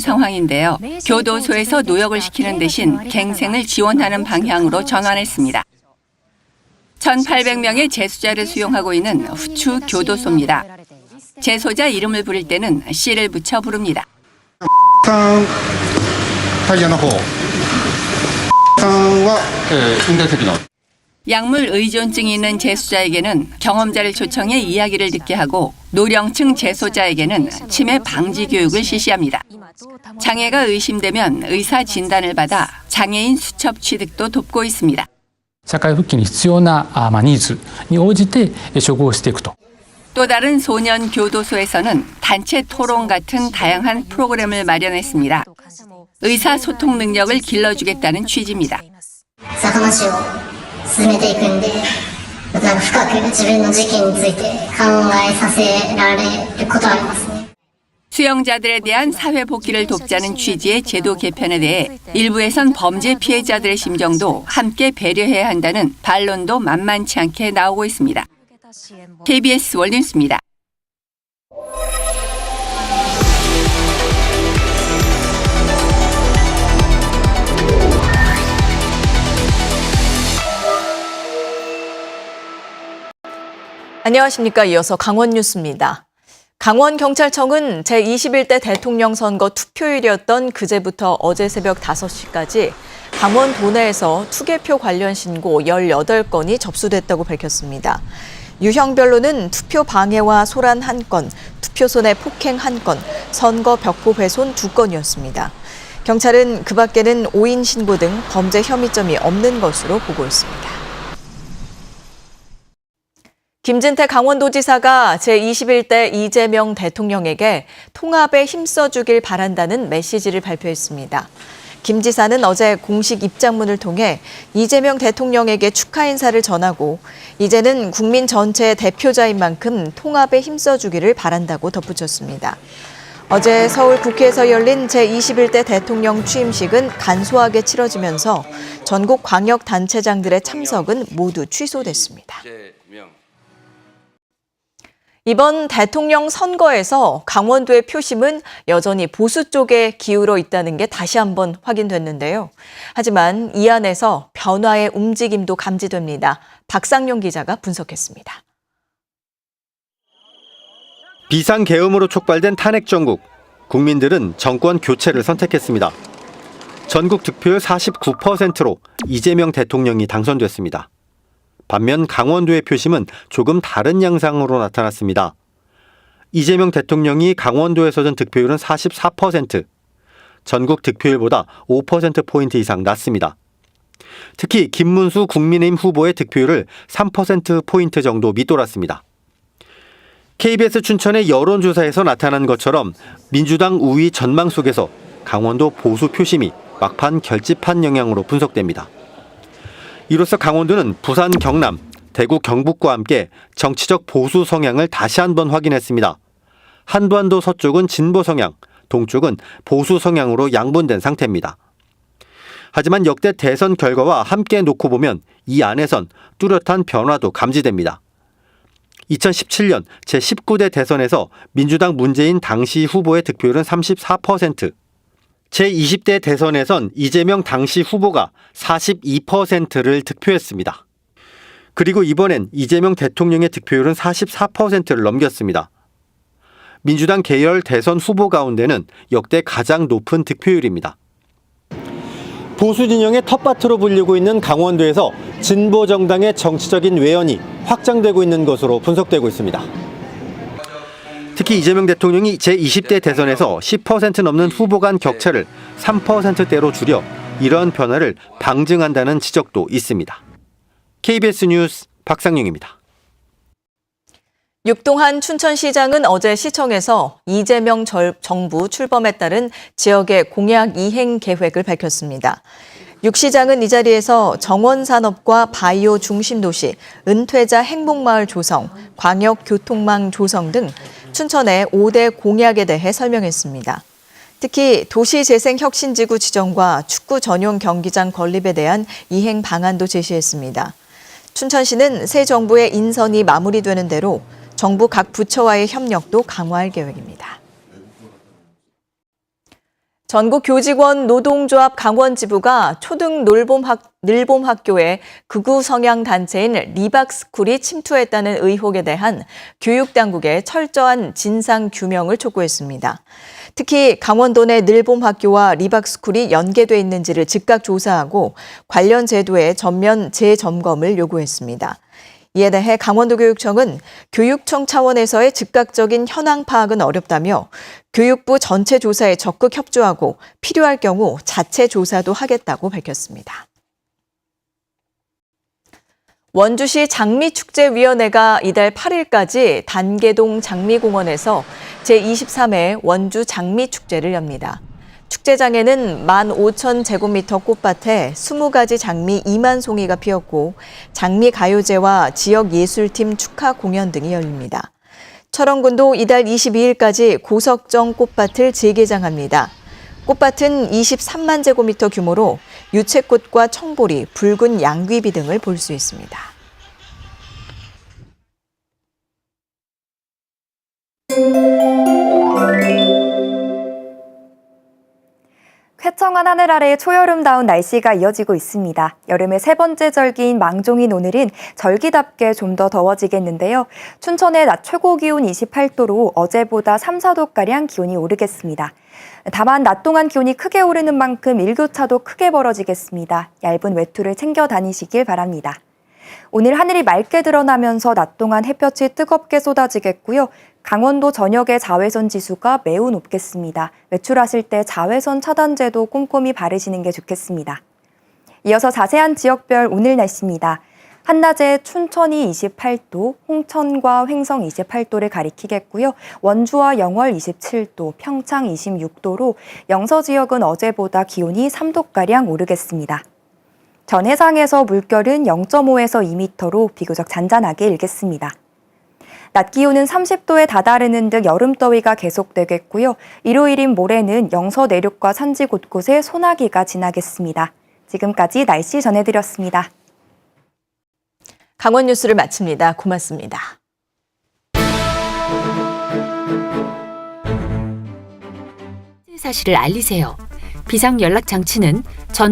상황인데요. 교도소에서 노역을 시키는 대신 갱생을 지원하는 방향으로 전환했습니다. 1,800명의 재수자를 수용하고 있는 후추 교도소입니다. 재소자 이름을 부를 때는 씨를 붙여 부릅니다. 예, 약물 의존증이 있는 재수자에게는 경험자를 초청해 이야기를 듣게 하고 노령층 재소자에게는 치매 방지 교육을 실시합니다. 장애가 의심되면 의사 진단을 받아 장애인 수첩 취득도 돕고 있습니다. 社会復帰に必要なあまあニーズに応じてえ処遇をしていくと 또 다른 소년 교도소에서는 단체 토론 같은 다양한 프로그램을 마련했습니다. 의사소통 능력을 길러주겠다는 취지입니다. さあ話を進めていくんで、なんか深く自分の事件について考えさせられることはありますね。 수용자들에 대한 사회 복귀를 돕자는 취지의 제도 개편에 대해 일부에선 범죄 피해자들의 심정도 함께 배려해야 한다는 반론도 만만치 않게 나오고 있습니다. KBS 월뉴스입니다. 안녕하십니까. 이어서 강원 뉴스입니다. 강원경찰청은 제21대 대통령 선거 투표일이었던 그제부터 어제 새벽 5시까지 강원 도내에서 투개표 관련 신고 18건이 접수됐다고 밝혔습니다. 유형별로는 투표 방해와 소란 1건, 투표소 내 폭행 1건, 선거 벽보 훼손 2건이었습니다. 경찰은 그 밖에는 오인 신고 등 범죄 혐의점이 없는 것으로 보고 있습니다. 김진태 강원도지사가 제21대 이재명 대통령에게 통합에 힘써주길 바란다는 메시지를 발표했습니다. 김 지사는 어제 공식 입장문을 통해 이재명 대통령에게 축하 인사를 전하고 이제는 국민 전체의 대표자인 만큼 통합에 힘써주기를 바란다고 덧붙였습니다. 어제 서울 국회에서 열린 제21대 대통령 취임식은 간소하게 치러지면서 전국 광역단체장들의 참석은 모두 취소됐습니다. 이번 대통령 선거에서 강원도의 표심은 여전히 보수 쪽에 기울어 있다는 게 다시 한번 확인됐는데요. 하지만 이 안에서 변화의 움직임도 감지됩니다. 박상용 기자가 분석했습니다. 비상계엄으로 촉발된 탄핵 정국. 국민들은 정권 교체를 선택했습니다. 전국 득표율 49%로 이재명 대통령이 당선됐습니다. 반면 강원도의 표심은 조금 다른 양상으로 나타났습니다. 이재명 대통령이 강원도에서 든 득표율은 44%, 전국 득표율보다 5%포인트 이상 낮습니다. 특히 김문수 국민의힘 후보의 득표율을 3%포인트 정도 밑돌았습니다. KBS 춘천의 여론조사에서 나타난 것처럼 민주당 우위 전망 속에서 강원도 보수 표심이 막판 결집한 영향으로 분석됩니다. 이로써 강원도는 부산, 경남, 대구, 경북과 함께 정치적 보수 성향을 다시 한번 확인했습니다. 한반도 서쪽은 진보 성향, 동쪽은 보수 성향으로 양분된 상태입니다. 하지만 역대 대선 결과와 함께 놓고 보면 이 안에선 뚜렷한 변화도 감지됩니다. 2017년 제19대 대선에서 민주당 문재인 당시 후보의 득표율은 34%, 제20대 대선에선 이재명 당시 후보가 42%를 득표했습니다. 그리고 이번엔 이재명 대통령의 득표율은 44%를 넘겼습니다. 민주당 계열 대선 후보 가운데는 역대 가장 높은 득표율입니다. 보수 진영의 텃밭으로 불리고 있는 강원도에서 진보 정당의 정치적인 외연이 확장되고 있는 것으로 분석되고 있습니다. 특히 이재명 대통령이 제20대 대선에서 10% 넘는 후보 간 격차를 3%대로 줄여 이러한 변화를 방증한다는 지적도 있습니다. KBS 뉴스 박상용입니다. 육동한 춘천시장은 어제 시청에서 이재명 절- 정부 출범에 따른 지역의 공약 이행 계획을 밝혔습니다. 육 시장은 이 자리에서 정원산업과 바이오 중심 도시, 은퇴자 행복마을 조성, 광역교통망 조성 등 춘천의 5대 공약에 대해 설명했습니다. 특히 도시재생혁신지구 지정과 축구 전용 경기장 건립에 대한 이행 방안도 제시했습니다. 춘천시는 새 정부의 인선이 마무리되는 대로 정부 각 부처와의 협력도 강화할 계획입니다. 전국 교직원 노동조합 강원지부가 초등 놀봄학, 늘봄학교에 극우 성향 단체인 리박스쿨이 침투했다는 의혹에 대한 교육당국의 철저한 진상 규명을 촉구했습니다. 특히 강원도 내 늘봄학교와 리박스쿨이 연계돼 있는지를 즉각 조사하고 관련 제도의 전면 재점검을 요구했습니다. 이에 대해 강원도 교육청은 교육청 차원에서의 즉각적인 현황 파악은 어렵다며 교육부 전체 조사에 적극 협조하고 필요할 경우 자체 조사도 하겠다고 밝혔습니다. 원주시 장미축제위원회가 이달 8일까지 단계동 장미공원에서 제23회 원주 장미축제를 엽니다. 축제장에는 15,000제곱미터 꽃밭에 20가지 장미 2만 송이가 피었고 장미 가요제와 지역 예술팀 축하 공연 등이 열립니다. 철원군도 이달 22일까지 고석정 꽃밭을 재개장합니다. 꽃밭은 23만 제곱미터 규모로 유채꽃과 청보리, 붉은 양귀비 등을 볼 수 있습니다. 쾌청한 하늘 아래 초여름다운 날씨가 이어지고 있습니다. 여름의 세 번째 절기인 망종인 오늘은 절기답게 좀 더 더워지겠는데요. 춘천의 낮 최고 기온 28도로 어제보다 3, 4도가량 기온이 오르겠습니다. 다만 낮 동안 기온이 크게 오르는 만큼 일교차도 크게 벌어지겠습니다. 얇은 외투를 챙겨 다니시길 바랍니다. 오늘 하늘이 맑게 드러나면서 낮 동안 햇볕이 뜨겁게 쏟아지겠고요. 강원도 전역의 자외선 지수가 매우 높겠습니다. 외출하실 때 자외선 차단제도 꼼꼼히 바르시는 게 좋겠습니다. 이어서 자세한 지역별 오늘 날씨입니다. 한낮에 춘천이 28도, 홍천과 횡성 28도를 가리키겠고요. 원주와 영월 27도, 평창 26도로 영서 지역은 어제보다 기온이 3도가량 오르겠습니다. 전 해상에서 물결은 0.5에서 2m로 비교적 잔잔하게 일겠습니다. 낮 기온은 30도에 다다르는 등 여름더위가 계속되겠고요. 일요일인 모레는 영서 내륙과 산지 곳곳에 소나기가 지나겠습니다. 지금까지 날씨 전해드렸습니다. 강원 뉴스를 마칩니다. 고맙습니다. 사실을 알리세요. 비상 연락 장치는 전